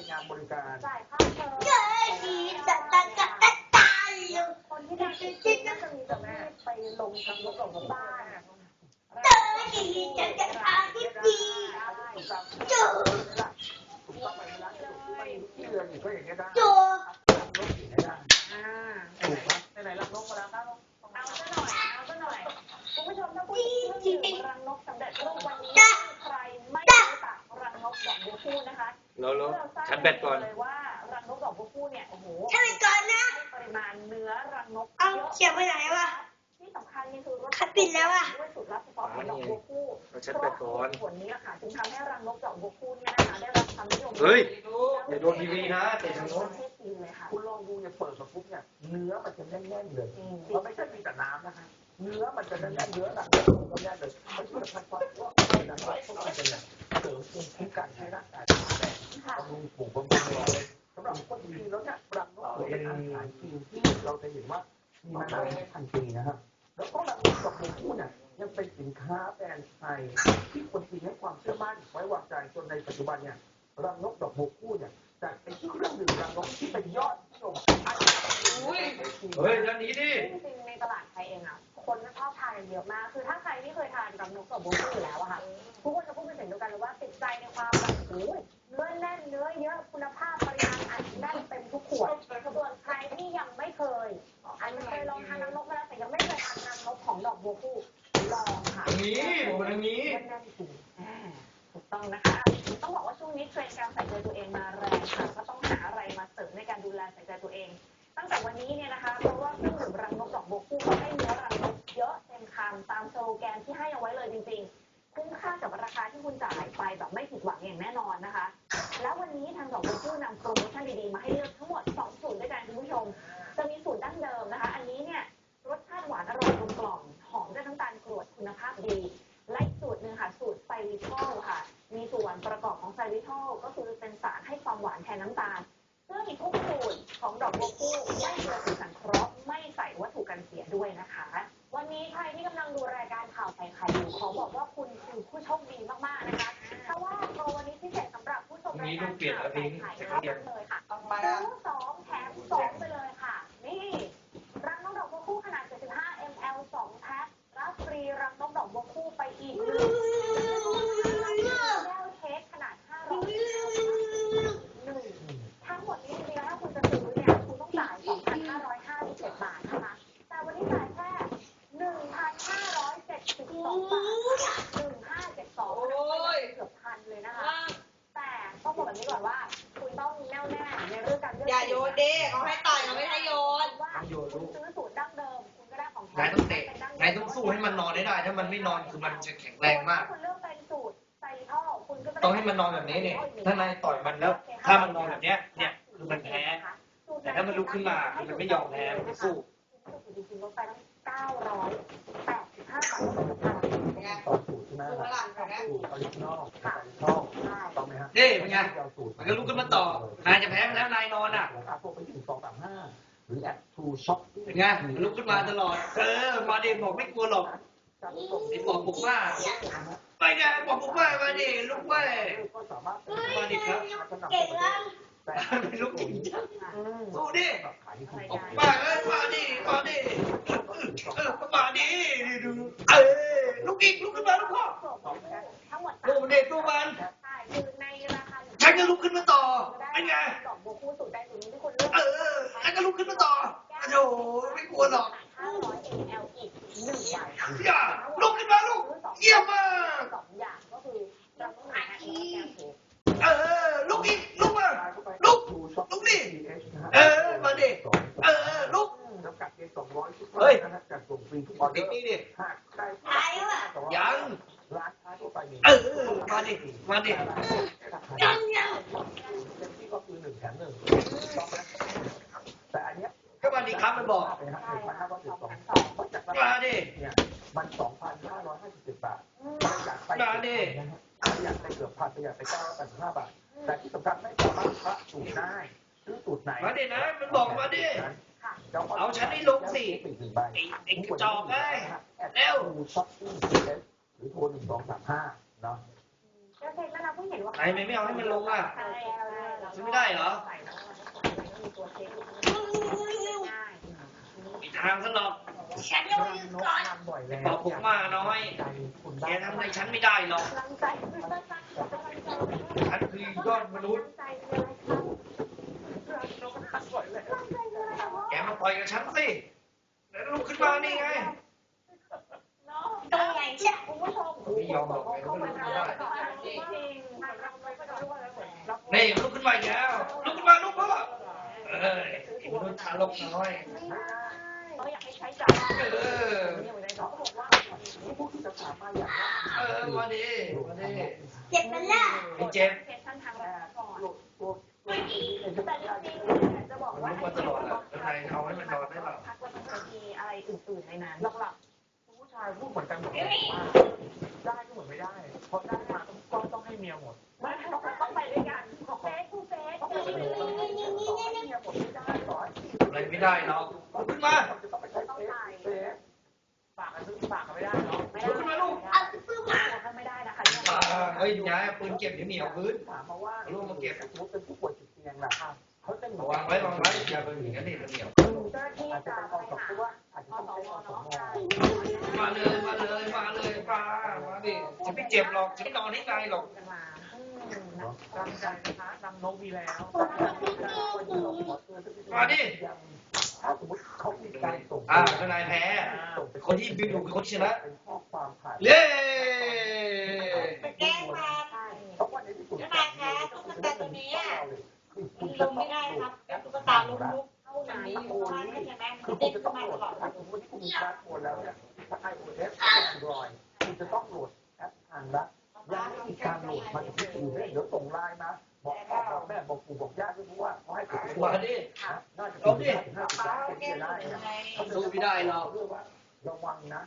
เป็นงานบริการจ่ายค่าเทอมเย้ดีจัดตัดจัดจัดตายเลคนที่ทำจริงๆน่าจะมีแต่ไปลงทางรถของบ้านเย้ดีจัดจัดตายที่ดีถูกต้องจูถูกต้องไปแล้วที่เรือนอยู่ก็อย่างเงี้ยได้จู รถขี่ได้ อ่า ถูกไหมไหนๆรับนกมาแล้วครับ เอาซะหน่อย เอาซะหน่อย คุณผู้ชมถ้าพูดถึงเครื่องดื่มรังนกสำเร็จรูปวันนี้ใครไม่รู้จักรังนกดอกบัวคู่นะคะ แล้ว แล้วเราทราบชัดแบตก่อนเลยว่ารังนกดอกบัวคู่เนี่ยโอ้โหทำไมก่อนนะให้ปริมาณเนื้อรังนกเอาเยอะเขียนไปไหนวะที่สำคัญนี่คือรสขัดปิดแล้วอะด้วยสูตรลับเฉพาะของดอกบัวคู่เราชัดแบตก่อนผลนี้แหละค่ะจึงทำให้รังนกดอกบัวคู่เนี่ยนะคะได้รับความนิยมเฮ้ยอย่าโดนทีวีนะเตะทางโน้นประเทศจีนเลยค่ะคุณลองดูเนี่ยเปิดมาปุ๊บเนี่ยเนื้อมันจะแน่นๆเลยจริงมันไม่ใช่มีแต่น้ำนะคะเนื้อมันจะแน่นๆเนื้อหนังมันแน่นเลยมันช่ว สำหรับคนจีนแล้วเนี่ยรังนกเป็นอาหารจีนที่เราจะเห็นว่ามีมานานไม่พันปีนะฮะแล้วก็รังนกดอกบัวคู่เนี่ยยังเป็นสินค้าแบรนด์ไทยที่คนจีนให้ความเชื่อมั่นไว้วางใจจนในปัจจุบันเนี่ยรังนกดอกบัวคู่เนี่ยจากเป็นเครื่องดื่มรังนกที่เป็นยอดนิยมอันดับหนึ่งในประเทศจีนเฮ้ยด้านนี้ดิจริงๆในตลาดไทยเองอะคนก็ชอบทานกันเยอะมาก คือถ้าใครที่เคยทานรังนกดอกบัวคู่อยู่แล้วอะค่ะทุกคนจะพูดเป็นเสียงเดียวกันเลยว่าติดใจในความ ต้องนะคะต้องบอกว่าช่วงนี้เทรนด์การใส่ใจตัวเองมาแรงค่ะก็ต้องหาอะไรมาเสริมในการดูแลใส่ใจตัวเอง ตั้งแต่วันนี้เนี่ยนะคะเพราะว่าเครื่องดื่มรังนกดอกบัวคู่เขาให้เนื้อรังนกเยอะเต็มคำตามสโลแกนที่ให้เอาไว้เลยจริง ๆ คุ้มค่ากับราคาที่คุณจ่ายไปแบบไม่ผิดหวังอย่างแน่นอนนะคะ แล้ววันนี้ทางดอกบัวคู่นำโปรโมชั่นดีๆมาให้เลือกทั้งหมด2สูตรด้วยกันคุณผู้ชม จะมีสูตรดั้งเดิมนะคะ อันนี้เนี่ยรสชาติหวานอร่อยกลมกล่อมหอมด้วยน้ำตาลกรวดคุณภาพดี หรับผู้ชมรายนแล้วใส่ไข่เท่านั้นเลยค่ะซื้อสองแถมสองไปเลยค่ะ นี่รังนกดอกบัวคู่ขนาด 75 ml 2แพ็ครับฟรีรังนกดอกบัวคู่ไปอีกหนึ่งแก้วเค้กขนาด 500หนึ่งทั้งหมดนี้จริงๆแล้วถ้าคุณจะซื้อเนี่ยคุณต้องจ่าย 2,557 บาทนะคะ แต่วันนี้จ่ายแค่ 1,572 บาท 1,572เกือบพันเลยนะคะ แต่ต้องบอกแบบนี้ก่อนว่า คุณต้องแน่วแน่ในเรื่องการเลือก อย่าโยนดิเขาให้ต่อยเขาไม่ให้โย นว่าคุณซื้อสูตรดั้งเดิมคุณก็ได้ของแท้นายต้องเตะนายต้องสู้ให้มันนอนได้ได้ ถ้ามันไม่นอนคือมันจะแข็งแรงมาก คุณเลือกเป็นสูตรไซริทอลคุณก็จะได้ต้องให้มันนอนแบบนี้เนี่ยถ้านายต่อยมันแล้ว ถ้ามันนอนแบบเนี้ยเนี่ยคือมันแพ้แต่ถ้ามันลุกขึ้นมาคือมันไม่ยอมแพ้มันจะสู้จริงๆลดไปตั้ง985บาทต่อพันสองสูตรใช่ไหมดูฝรั่งก่อนนะสูตรออริจินอลกับออริจินอลใช่ต้องไหมฮะนี่เป็นไงมันก็ลุกขึ้นมาต่อนายจะแพ้มันแล้วนายนอนอะอาโทรไปที่หนึ่งสองสามห้า หรือแอปทูช็อปเป็นไงมันลุกขึ้นมาตลอด เออ มาดิบอกไม่กลัวหรอกไอ้บอกผมว่าไปไงบอกผมว่ามาดิลุกเว้ยก็สามารถมาดิครับเก่งแล้วแต่ไม่ลุกจริงจังอืมสู้ดิขายที่ถูกออกมาเอ้ยมาดิมาดิเออมาดิดูเออลุกอีกลุกขึ้นมาลุกพ่อ นก็ลุกขึ้นมาต่อเป็นไงดอกบัวคู่สูตรใดสูตรนี้ที่คุณเลือกเออฉันก็ลุกขึ้นมาต่อโอ้โหไม่กลัวหรอก500 ml อีกหนึ่งใบอย่าลุกขึ้นมาลูกเยี่ยมมากสองอย่างก็คือเราต้องหาแก้วเค้กเออลุกอีกลุกมาลุกลุกดิเออมาดิเออลุกจำกัดเพียงสองร้อยชุดเฮ้ยนะจัดส่งฟรีทุกออเดอติดร์นี่ดิ เออมาดิ มาดิยังยังเต็มที่ก็คือหนึ่งแถมหนึ่งต้องไหมแต่อันเนี้ยก็มาดิครับมันบอกไปนะหใช่นึ่งพันค่ะห้าร้อยสสิบองสองพันสองเพราะจากรามาคาดิเนี่ยมันสองพันห้าร้อยห้าสิบเจ็ดบาทอืมประหยัดไปมาดินะฮะประหยัดไปเกือบพันประหยัดไปเก้าร้อยแปดสิบห้าบาท แต่ที่สำคัญไม่สามารถพระสูตรได้ซื้อสูตรไหน มาดินะ มันบอกมาดิค่ะเอาฉันให้ลงสิไอ้ไอ้กระจอกเอ้ยเร็วดูช็อปปิ้ง หรือโทรหนึ่งสองสามห้าเนาะแล้วเซ็นแล้วเราเพิ่งเห็นว่าไหนไม่เอาให้มันลงอะใช่ใช่ซื้อไม่ได้เหรอใส่แล้วมันมีตัวเช็คง่ายมีทางซะหรอกฉันยังไม่นก่อนทำบ่อยแล้วบอกผมมากน้อยใจคุณแกได้ทำอะไรฉันไม่ได้หรอกกำลังใจกำลังใจกำลังใจฉันคือยอดมนุษย์กำลังใจคืออะไรครับนกทำบ่อยแล้วกำลังใจคืออะไรครับแกมาต่อยกับฉันสิ มนุษย์ทารกน้อยไม่ได้เขาอยากให้ใช้จ่ายเออเนี่ยเหมือนในเขาบอกว่าที่พูดจะถามมาอย่างเออมาดิมาดิเจ็บมันล่ะไอ้เจ็บเซสชั่นทางแรกก่อนตัวตัวตัวนี้ในแต่ทุกจอย่างริงๆจะบอกมันว่าลุกมาตลอด ไรไม่ได้หรอกลุกขึ้นมาจะต้องไปใช้เฟสเฟสปากกันซื้อปากกันไม่ได้เนาะไม่ได้ลุกขึ้นมาลูกเอาปื้มมาไม่ได้นะคะอ่าเฮ้ยย้ายเอาปืนเก็บเดี๋ยวเหนียวพื้นถามมาว่าสมมติเป็นผู้ป่วยติดเตียงล่ะเขาจะวางไว้วางไว้อย่าไปอย่างนั้นดิเหนียวเจ้าหน้าที่อาจจะจะต้องไปออกหาเพราะว่าอาจจะอต้องสใช้มอสมเนาะมาเลยมาเลยมาเลยมามาดิจะไม่เจ็บหรอกจะไม่นอนให้ไกลหรอกกันมากำลังใจนะคะนำนกมีแล้วมาดิ ถ้าสมมติเขามีการส่งอ่าทนายแพ้คนที่บินอยู่คือคนชนะเป็นข้อความผ่านเย้ไปแกล้งมาใช่เพราะว่าในที่สุดทนายคะตุ๊กตาตัวนี้อะมันลงไม่ได้ครับเป็นตุ๊กตาลุกลุกเท่ามัไหนนมีอยู่ข้างใช่ไหมคืมัอนคุเด้ณงจะขึ้ต้นองมาโหลตดลอดถ้าสมมติที่คุณมีสมาร์ทโฟนแล้วเนี่ยถ้า iOS Android คุณจะต้องโหลดแอปทางละยังไม่มี การโหลดมาจากที่อื่นเลยเดี๋ยวส่งไลน์มาบอกพ่อบอกแม่บอกปู่บอกญาติด้วยเพราะว่าเขาให้กดมาดิน่าจะเป็นห้าสิบล้านคนแก้จะมได้ยังไงสู้ไม่ได้หรอกเรื่องว่าระวังนะ